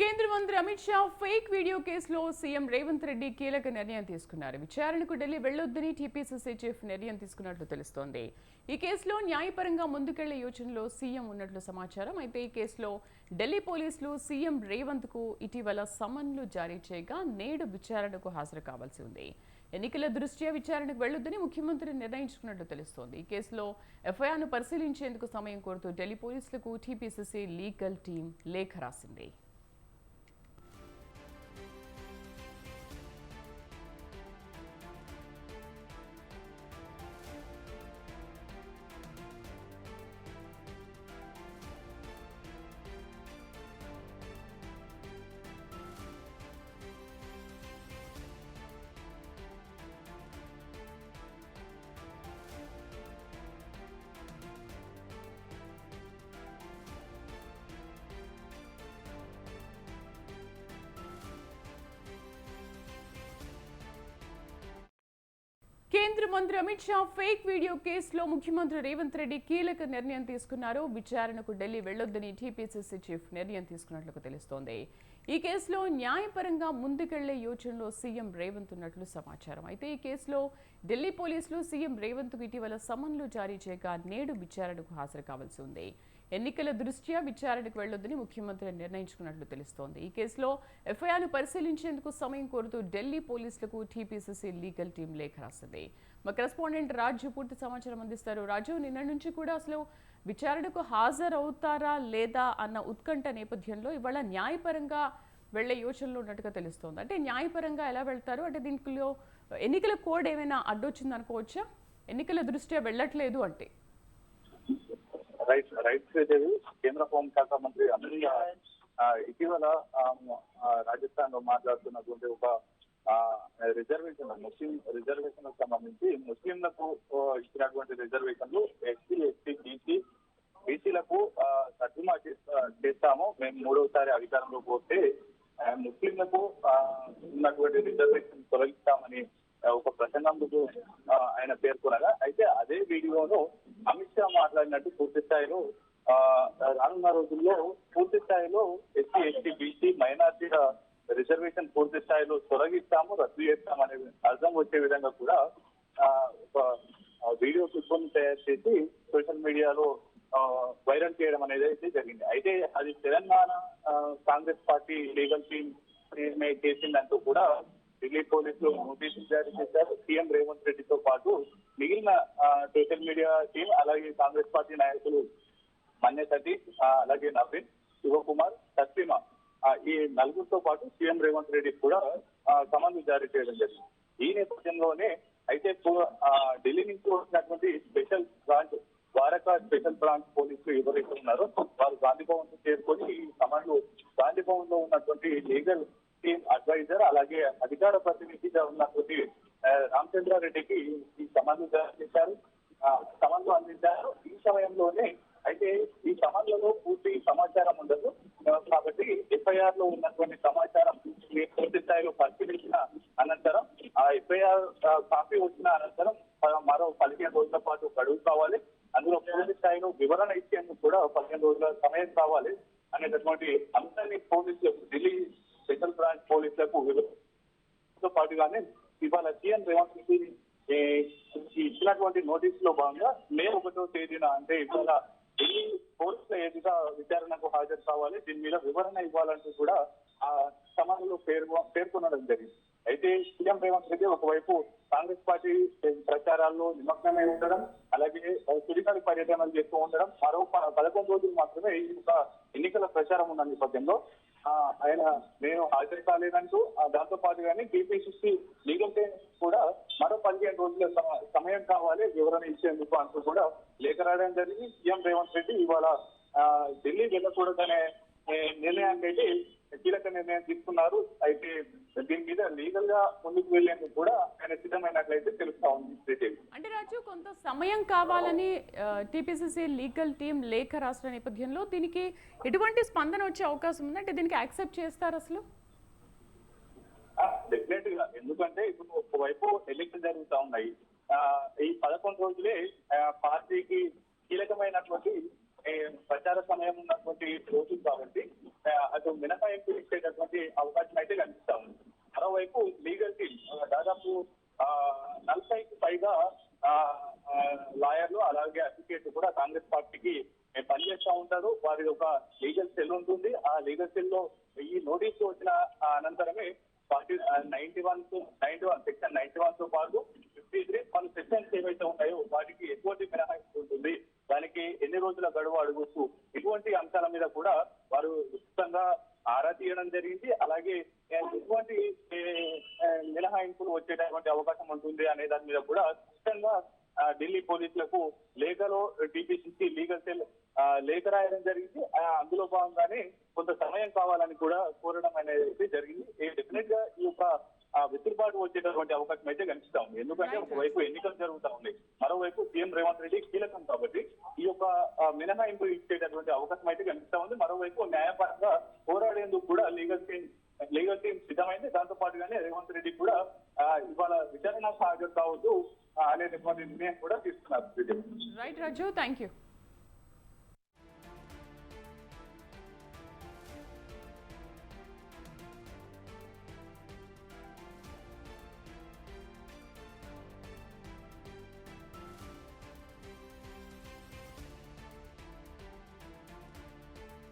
కేంద్ర మంత్రి Amit Shah fake video కేసులో సీఎం రేవంత్ రెడ్డి కీలక నిర్ణయం తీసుకున్నారు. విచారణకు ఢిల్లీ వెళ్ళొద్దని టీపీసీసీ చీఫ్ నిర్ణయం తీసుకున్నట్లు తెలుస్తోంది. ఈ కేసులో న్యాయపరంగా ముందుకెళ్ళే యోచనలో సీఎం ఉన్నట్లు సమాచారం. అయితే ఈ కేసులో ఢిల్లీ పోలీసులు సీఎం రేవంత్కు ఇటీవల సమన్లు జారీ చేయగా నేడు విచారణకు హాజరు కావాల్సి ఉంది. ఎన్నికల దృష్ట్యా విచారణకు వెళ్ళొద్దని ముఖ్యమంత్రి నిర్ణయించుకున్నట్లు తెలుస్తోంది. ఈ కేసులో ఎఫ్ఐఆర్ను పరిశీలించేందుకు సమయం కోరుతూ ఢిల్లీ పోలీసులకు టీపీసీసీ లీగల్ టీం లేఖ రాసింది. మంత్రి అమిత్ షా ఫేక్ వీడియో కేసులో ముఖ్యమంత్రి రేవంత్ రెడ్డి కీలక నిర్ణయం తీసుకున్నారు. విచారణకు ఢిల్లీ వెళ్ళొద్దని టీపీసీసీ చీఫ్ నిర్ణయం తీసుకున్నట్లు తెలుస్తోంది. ఈ కేసులో న్యాయపరంగా ముందుకెళ్ళే యోచనలో సీఎం రేవంత్ ఉన్నట్లు సమాచారం. అయితే ఈ కేసులో ఢిల్లీ పోలీసులు సీఎం రేవంత్కు ఇటీవల సమన్లు జారీ చేయగా నేడు విచారణకు హాజరు కావాల్సి ఉంది. ఎన్నికల దృష్ట్యా విచారణకు వెళ్ళొద్దని ముఖ్యమంత్రి నిర్ణయించుకున్నట్లు తెలుస్తోంది. ఈ కేసులో ఎఫ్ఐఆర్ను పరిశీలించేందుకు సమయం కోరుతూ ఢిల్లీ పోలీసులకు టీపీసీసీ లీగల్ టీం లేఖ రాసింది. మా కరెస్పాండెంట్ రాజు పూర్తి సమాచారం అందిస్తారు. రాజు నిన్న నుంచి కూడా అసలు విచారణకు హాజరవుతారా లేదా అన్న ఉత్కంఠ నేపథ్యంలో ఇవాళ న్యాయపరంగా వెళ్ళే యోచనలో ఉన్నట్టుగా తెలుస్తోంది. అంటే న్యాయపరంగా ఎలా వెళ్తారు? అంటే దీంట్లో ఎన్నికల కోడ్ ఏమైనా అడ్డొచ్చింది అనుకోవచ్చా ఎన్నికల దృష్ట్యా వెళ్ళట్లేదు అంటే. రైట్ రైట్ శ్రీదేవి కేంద్ర హోంశాఖ మంత్రి అమిత్ షా. ఇటీవల రాజస్థాన్లో మాట్లాడుతున్నటువంటి ఒక రిజర్వేషన్ ముస్లిం రిజర్వేషన్ సంబంధించి ముస్లింలకు ఇచ్చినటువంటి రిజర్వేషన్లు ఎస్సీ ఎస్టీ బీసీ బీసీలకు సర్దుమా చేస్తాము. మేము మూడవసారి అధికారంలో పోతే ముస్లింలకు ఉన్నటువంటి రిజర్వేషన్ తొలగిస్తామని ఒక ప్రసంగం ఆయన పేర్కొనగా అయితే అదే వీడియోను అమిత్ షా మాట్లాడినట్టు పూర్తి స్థాయిలో ఆ, రానున్న రోజుల్లో పూర్తి స్థాయిలో ఎస్సీ ఎస్టీ బీసీ మైనార్టీల రిజర్వేషన్ పూర్తి స్థాయిలో తొలగిస్తాము రద్దు చేస్తామనే అర్థం వచ్చే విధంగా కూడా ఒక వీడియో క్లిప్ను తయారు చేసి సోషల్ మీడియాలో ఆ, వైరల్ చేయడం అనేది అయితే జరిగింది. అయితే అది Telangana Congress party legal team చేసిందంటూ కూడా ఢిల్లీ పోలీసులు నోటీసులు జారీ చేశారు. సీఎం రేవంత్ రెడ్డితో పాటు మిగిలిన సోషల్ మీడియా టీం అలాగే కాంగ్రెస్ పార్టీ నాయకులు మన్య సతీష్ అలాగే నవీన్ శివకుమార్ సత్యమ ఈ నలుగురితో పాటు సీఎం రేవంత్ రెడ్డి కూడా సమన్లు జారీ చేయడం జరిగింది. ఈ నేపథ్యంలోనే అయితే ఢిల్లీ నుంచి వచ్చినటువంటి special branch Dwarka special branch పోలీసులు ఎవరైతే ఉన్నారో వారు గాంధీ భవన్ చేరుకొని ఈ సమన్లు గాంధీ భవన్లో ఉన్నటువంటి లీగల్ టీమ్ అడ్వైజర్ అలాగే అధికార ప్రతినిధిగా ఉన్నటువంటి ఆ, రామచంద్రారెడ్డికి ఈ సమన్లు చేశారు సమన్లు అందించారు. ఈ సమయంలోనే అయితే ఈ సమన్లలో పూర్తి సమాచారం ఉండదు. కాబట్టి ఎఫ్ఐఆర్లో ఉన్నటువంటి సమాచారం పూర్తి స్థాయిలో పరిశీలించిన అనంతరం ఆ ఎఫ్ఐఆర్ కాపీ వచ్చిన అనంతరం మరో పదిహేను రోజుల పాటు గడువు కావాలి. అందులో పూర్తి స్థాయిలో వివరణ ఇచ్చేందుకు కూడా పదిహేను రోజుల సమయం కావాలి అనేటటువంటి అంశాన్ని పోలీసులకు ఢిల్లీ స్పెషల్ బ్రాంచ్ పోలీసులకు పాటుగానే ఇవాళ సీఎం రేవంత్ రెడ్డి ఇచ్చినటువంటి నోటీస్లో భాగంగా మే ఒకటో తేదీన అంటే ఇవాళ ఢిల్లీ పోలీసుల ఎదుట విచారణకు హాజరు కావాలి. దీని మీద వివరణ ఇవ్వాలంటూ కూడా ఆ సమాజంలో పేర్కొనడం జరిగింది. అయితే సీఎం రేవంత్ రెడ్డి ఒకవైపు కాంగ్రెస్ పార్టీ ప్రచారాల్లో నిమగ్నమై ఉండడం అలాగే సుడిగాలి పర్యటనలు చేస్తూ ఉండడం మరో ప- పదకొండు రోజులు మాత్రమే ఈ యొక్క ఎన్నికల ప్రచారం ఉన్న నేపథ్యంలో ఆయన నేను హాజరు కాలేదంటూ ఆ, దాంతో పాటుగానే టీపీసీసీ లీగల్ టీమ్ కూడా మరో పదిహేను రోజుల సమ- సమయం కావాలి వివరణ ఇచ్చేందుకు అంటూ కూడా లేఖ రాయడం జరిగింది. సీఎం రేవంత్ రెడ్డి ఇవాళ ఆ, ఢిల్లీ వెళ్ళకూడదనే నిర్ణయాన్ని అయితే కీలక నిర్ణయం తీసుకున్నారు. అయితే దీని మీద లీగల్గా ముందుకు వెళ్ళేందుకు కూడా ఆయన సిద్ధమైనట్లయితే తెలుస్తా ఉంది అంటే రాజు కొంత సమయం కావాలని టీపీసీసీ లీగల్ టీం లేఖ రాసిన నేపథ్యంలో దీనికి ఎటువంటి స్పందన వచ్చే అవకాశం ఉంది? అంటే దీనికి యాక్సెప్ట్ చేస్తారు అసలు? డెఫినెట్గా. ఎందుకంటే ఇప్పుడు ఒకవైపు ఎన్నికలు జరుగుతా ఉన్నాయి. ఈ పదకొండు రోజులే ఆ, పార్టీకి కీలకమైనటువంటి ఏ, ప్రచార సమయం ఉన్నటువంటి రోజులు కాబట్టి ఆ, అటు అటు మినహాయింపు ఇచ్చేటటువంటి అవకాశం అయితే కనిపిస్తా ఉంది మరోవైపు లీగల్ టీమ్ దాదాపు నలభైకి పైగా లాయర్లు అలాగే అడ్వకేట్లు కూడా కాంగ్రెస్ పార్టీకి పనిచేస్తా ఉంటారు. వారి ఒక లీగల్ సెల్ ఉంటుంది. ఆ లీగల్ సెల్లో ఈ నోటీసు వచ్చిన అనంతరమే forty ninety one ninety one section ninety వన్తో పాటు ఫిఫ్టీ త్రీ పలు సెక్షన్స్ ఏవైతే ఉంటాయో వాటికి ఎటువంటి మినహాయింపు ఉంటుంది దానికి ఎన్ని రోజుల గడువు అడుగుతూ ఇటువంటి అంశాల మీద కూడా వారు విస్తృతంగా ఆరా తీయడం జరిగింది. అలాగే ఎటువంటి మినహాయింపులు వచ్చేటటువంటి అవకాశం ఉంటుంది అనే దాని మీద కూడా స్పష్టంగా ఢిల్లీ పోలీసులకు లేఖలో టీపీసీసీ లీగల్ సెల్ లేఖ రాయడం జరిగింది. అందులో భాగంగానే కొంత సమయం కావాలని కూడా కోరడం అనేది జరిగింది. డెఫినెట్గా ఈ యొక్క వెసులుబాటు వచ్చేటటువంటి అవకాశం అయితే కనిపిస్తా ఉంది. ఎందుకంటే. ఒకవైపు ఎన్నికలు జరుగుతా ఉన్నాయి. మరోవైపు సీఎం రేవంత్ రెడ్డి కీలకం కాబట్టి ఈ యొక్క మినహాయింపు ఇచ్చేటటువంటి అవకాశం అయితే కనిపిస్తా ఉంది మరోవైపు న్యాయపరంగా పోరాడేందుకు కూడా లీగల్ టీం లీగల్ టీం సిద్ధమైంది దాంతో పాటుగానే రేవంత్ రెడ్డి కూడా ఆ, ఇవాళ విచారణ హాజరు కావద్దు ఆ, నిర్ణయం కూడా తీసుకున్నారు రైట్ రాజు థ్యాంక్ యూ